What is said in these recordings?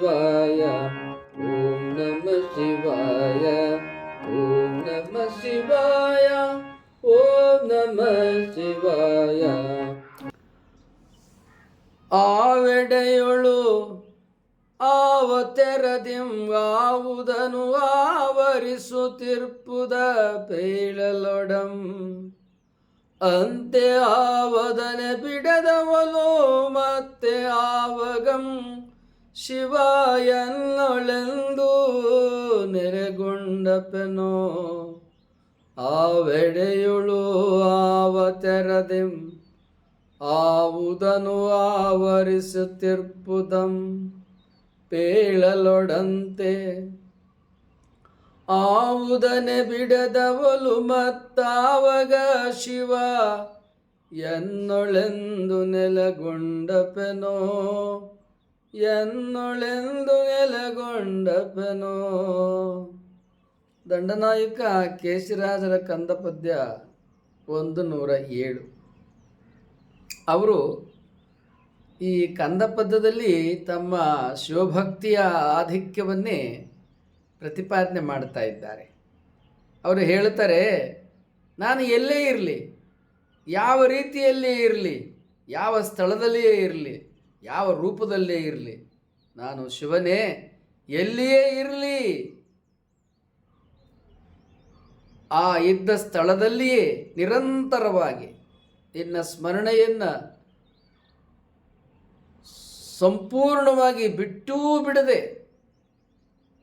ಶಿವಾಯ. ಓಂ ನಮ ಶಿವಾಯ. ಓಂ ನಮ ಶಿವಾಯ. ಓಂ ನಮ ಶಿವಾಯ. ಆವೆಡೆಯೊಳು ಆವ ತೆರದಿಂಗಾವುದನು ಆವರಿಸುತ್ತಿರ್ಪುದ ಪೇಳಲೊಡಂ. ಅಂತೆ ಆವದನೆ ಬಿಡದವಲೋ ಮತ್ತೆ ಆವಗಂ. ಶಿವಾಯನ್ನೊಳೆಂದು ನೆರೆಗೊಂಡಪೆನೋ ಆವೆಡೆಯುಳು ಆವ ತೆರದಿಂ ಆವುದನು ಆವರಿಸುತ್ತಿರ್ಪುದಂ ಪೇಳಲೊಡಂತೆ. ಆವುದನೆ ಬಿಡದವಲು ಮತ್ತಾವಗ ಶಿವ ಎನ್ನೊಳೆಂದು ನೆಲಗೊಂಡಪೆನೋ ಎನ್ನೊಳೆಂದು ನೆಲಗೊಂಡಪೆನೋ ದಂಡನಾಯಕ ಕೇಶಿರಾಜರ ಕಂದ ಪದ್ಯ ಒಂದು ನೂರ ಏಳು. ಅವರು ಈ ಕಂದ ಪದ್ಯದಲ್ಲಿ ತಮ್ಮ ಶಿವಭಕ್ತಿಯ ಆಧಿಕ್ಯವನ್ನೇ ಪ್ರತಿಪಾದನೆ ಮಾಡ್ತಾ ಇದ್ದಾರೆ. ಅವರು ಹೇಳ್ತಾರೆ, ನಾನು ಎಲ್ಲೇ ಇರಲಿ, ಯಾವ ರೀತಿಯಲ್ಲಿ ಇರಲಿ, ಯಾವ ಸ್ಥಳದಲ್ಲಿಯೇ ಇರಲಿ ಯಾವ ರೂಪದಲ್ಲೇ ಇರಲಿ, ನಾನು ಶಿವನೇ, ಎಲ್ಲಿಯೇ ಇರಲಿ, ಆ ಇದ್ದ ಸ್ಥಳದಲ್ಲಿಯೇ ನಿರಂತರವಾಗಿ ನಿನ್ನ ಸ್ಮರಣೆಯನ್ನು ಸಂಪೂರ್ಣವಾಗಿ ಬಿಟ್ಟೂ ಬಿಡದೆ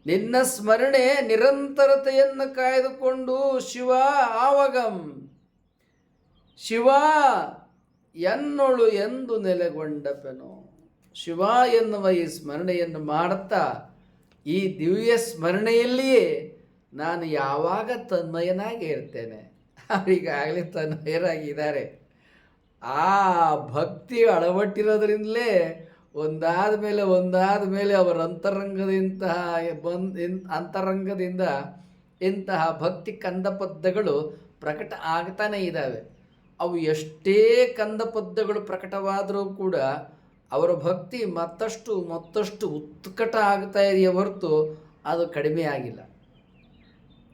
ನಿನ್ನ ಸ್ಮರಣೆ ನಿರಂತರತೆಯನ್ನು ಕಾಯ್ದುಕೊಂಡು ಶಿವ ಆವಗಂ. ಶಿವ ಎನ್ನೊಳು ಎಂದು ನೆಲೆಗೊಂಡಪೆನು. ಶಿವ ಎನ್ನುವ ಈ ಸ್ಮರಣೆಯನ್ನು ಮಾಡುತ್ತಾ, ಈ ದಿವ್ಯ ಸ್ಮರಣೆಯಲ್ಲಿಯೇ ನಾನು ಯಾವಾಗ ತನ್ಮಯನಾಗಿ ಇರ್ತೇನೆ? ಅವರಿಗಾಗಲೇ ತನ್ಮಯರಾಗಿದ್ದಾರೆ. ಆ ಭಕ್ತಿ ಅಳವಟ್ಟಿರೋದ್ರಿಂದಲೇ ಒಂದಾದ ಮೇಲೆ ಒಂದಾದ ಮೇಲೆ ಅವರ ಅಂತರಂಗದಿಂತಹ ಬಂದ್ ಅಂತರಂಗದಿಂದ ಇಂತಹ ಭಕ್ತಿ ಕಂದ ಪದ್ಯಗಳು ಪ್ರಕಟ ಆಗ್ತಾನೇ ಇದ್ದಾವೆ. ಅವು ಎಷ್ಟೇ ಕಂದ ಪದ್ಯಗಳು ಪ್ರಕಟವಾದರೂ ಕೂಡ ಅವರ ಭಕ್ತಿ ಮತ್ತಷ್ಟು ಮತ್ತಷ್ಟು ಉತ್ಕಟ ಆಗ್ತಾ ಇದೆಯೇ ಹೊರತು ಅದು ಕಡಿಮೆ ಆಗಿಲ್ಲ.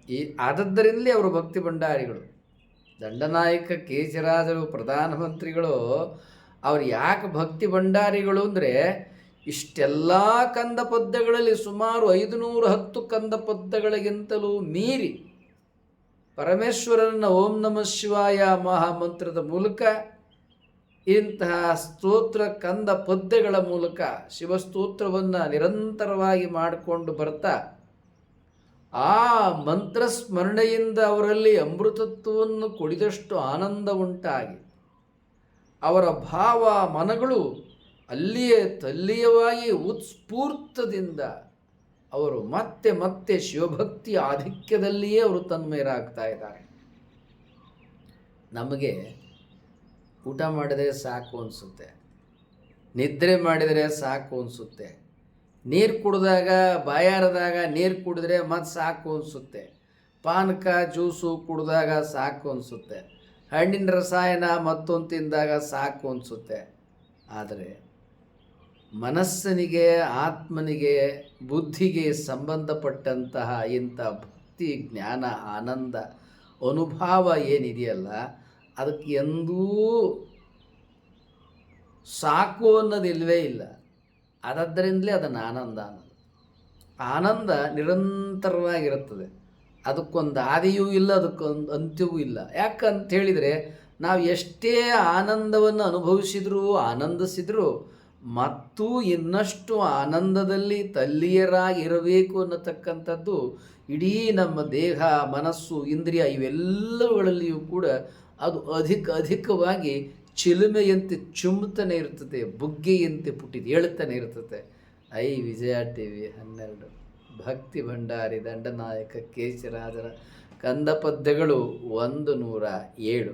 ಈ ಆದದ್ದರಿಂದಲೇ ಅವರು ಭಕ್ತಿ ಭಂಡಾರಿಗಳು. ದಂಡನಾಯಕ ಕೇಶರಾಜರು ಪ್ರಧಾನಮಂತ್ರಿಗಳು ಅವ್ರು ಯಾಕೆ ಭಕ್ತಿ ಭಂಡಾರಿಗಳು ಅಂದರೆ ಇಷ್ಟೆಲ್ಲ ಕಂದ ಪದ್ಯಗಳಲ್ಲಿ ಸುಮಾರು ಐದು ನೂರ ಹತ್ತು ಕಂದ ಪದ್ಯಗಳಿಗಿಂತಲೂ ಮೀರಿ ಪರಮೇಶ್ವರನ ಓಂ ನಮಃ ಶಿವಾಯ ಮಹಾಮಂತ್ರದ ಮೂಲಕ ಇಂತಹ ಸ್ತೋತ್ರ ಕಂದ ಪದ್ಯಗಳ ಮೂಲಕ ಶಿವಸ್ತೋತ್ರವನ್ನು ನಿರಂತರವಾಗಿ ಮಾಡಿಕೊಂಡು ಬರ್ತಾ, ಆ ಮಂತ್ರ ಸ್ಮರಣೆಯಿಂದ ಅವರಲ್ಲಿ ಅಮೃತತ್ವವನ್ನು ಕುಡಿದಷ್ಟು ಆನಂದ ಉಂಟಾಗಿ. ಅವರ ಭಾವ ಮನಗಳು ಅಲ್ಲಿಯೇ ತಲ್ಲಿಯವಾಗಿ ಉತ್ಸ್ಫೂರ್ತದಿಂದ ಅವರು ಮತ್ತೆ ಮತ್ತೆ ಶಿವಭಕ್ತಿ ಆಧಿಕ್ಯದಲ್ಲಿಯೇ ಅವರು ತನ್ಮಯರಾಗ್ತಾ ಇದ್ದಾರೆ. ನಮಗೆ ಊಟ ಮಾಡಿದರೆ ಸಾಕು ಅನಿಸುತ್ತೆ. ನಿದ್ರೆ ಮಾಡಿದರೆ ಸಾಕು ಅನಿಸುತ್ತೆ. ನೀರು ಕುಡಿದಾಗ, ಬಾಯಾರದಾಗ ನೀರು ಕುಡಿದ್ರೆ ಮತ್ತೆ ಸಾಕು ಅನಿಸುತ್ತೆ. ಪಾನಕ, ಜ್ಯೂಸು ಕುಡಿದಾಗ ಸಾಕು ಅನಿಸುತ್ತೆ. ಹಣ್ಣಿನ ರಸಾಯನ ಮತ್ತೊಂದು ತಿಂದಾಗ ಸಾಕು ಅನಿಸುತ್ತೆ. ಆದರೆ ಮನಸ್ಸನಿಗೆ, ಆತ್ಮನಿಗೆ, ಬುದ್ಧಿಗೆ ಸಂಬಂಧಪಟ್ಟಂತಹ ಇಂಥ ಭಕ್ತಿ, ಜ್ಞಾನ, ಆನಂದ, ಅನುಭವ ಏನಿದೆಯಲ್ಲ ಅದಕ್ಕೆ ಎಂದೂ ಸಾಕು ಅನ್ನೋದಿಲ್ವೇ ಇಲ್ಲ. ಅದದ್ದರಿಂದಲೇ ಅದನ್ನು ಆನಂದ ಅನ್ನೋದು. ಆನಂದ ನಿರಂತರವಾಗಿರುತ್ತದೆ. ಅದಕ್ಕೊಂದು ಆದಿಯೂ ಇಲ್ಲ, ಅದಕ್ಕೊಂದು ಅಂತ್ಯವೂ ಇಲ್ಲ. ಯಾಕಂತ ಹೇಳಿದರೆ ನಾವು ಎಷ್ಟೇ ಆನಂದವನ್ನು ಅನುಭವಿಸಿದರೂ, ಆನಂದಿಸಿದರೂ ಮತ್ತು ಇನ್ನಷ್ಟು ಆನಂದದಲ್ಲಿ ತಲ್ಲಿಯರಾಗಿರಬೇಕು ಅನ್ನತಕ್ಕಂಥದ್ದು ಇಡೀ ನಮ್ಮ ದೇಹ, ಮನಸ್ಸು, ಇಂದ್ರಿಯ ಇವೆಲ್ಲವುಗಳಲ್ಲಿಯೂ ಕೂಡ ಅದು ಅಧಿಕ ಅಧಿಕವಾಗಿ ಚಿಲುಮೆಯಂತೆ ಚುಮ್ತಾನೆ ಇರ್ತದೆ ಬುಗ್ಗೆಯಂತೆ ಪುಟ್ಟಿದ್ದು ಹೇಳ್ತಾನೆ ಇರ್ತದೆ ಐ ವಿಜಯ ಟಿ ವಿ ಹನ್ನೆರಡು. ಭಕ್ತಿ ಭಂಡಾರಿ, ದಂಡನಾಯಕ ಕೇಶರಾಜರ ಕಂದ ಪದ್ಯಗಳು ಒಂದು ನೂರ ಏಳು.